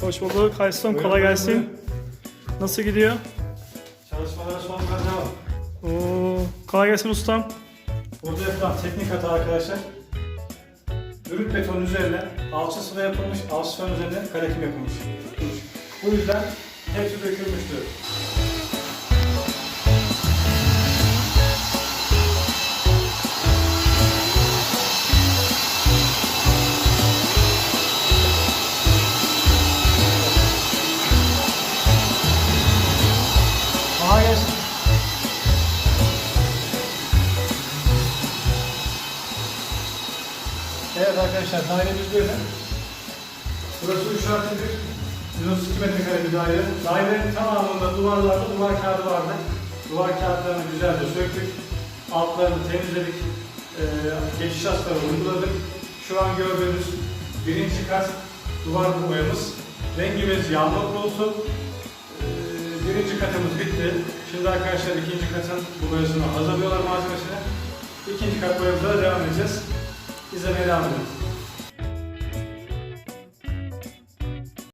Hoş bulduk. Hayston Buyurun, kolay buyurun, gelsin. Nasıl gidiyor? Çalışmalara son devam. Oo, kolay gelsin ustam. Burada yapılan teknik hata arkadaşlar. Brüt beton üzerine alçı sıva yapılmış, alçı sıvanın üzerine kalekim yapılmış. Bu yüzden hepsi dökülmüştür. Evet arkadaşlar dairemiz böyle. Burası 3 artı 1. 132 metrekare bir daire. Dairenin tamamında duvarlarda duvar kağıdı vardı. Duvar kağıtlarını güzelce söktük. Altlarını temizledik. Ee, geçiş astarı uyguladık. Şu an gördüğünüz birinci kat duvar boyamız. Rengimiz yağmur bulutu. Ee, birinci katımız bitti. Şimdi arkadaşlar ikinci katın boyasını hazırlıyorlar malzemesini. İkinci kat boyamıza devam edeceğiz. Isabelão.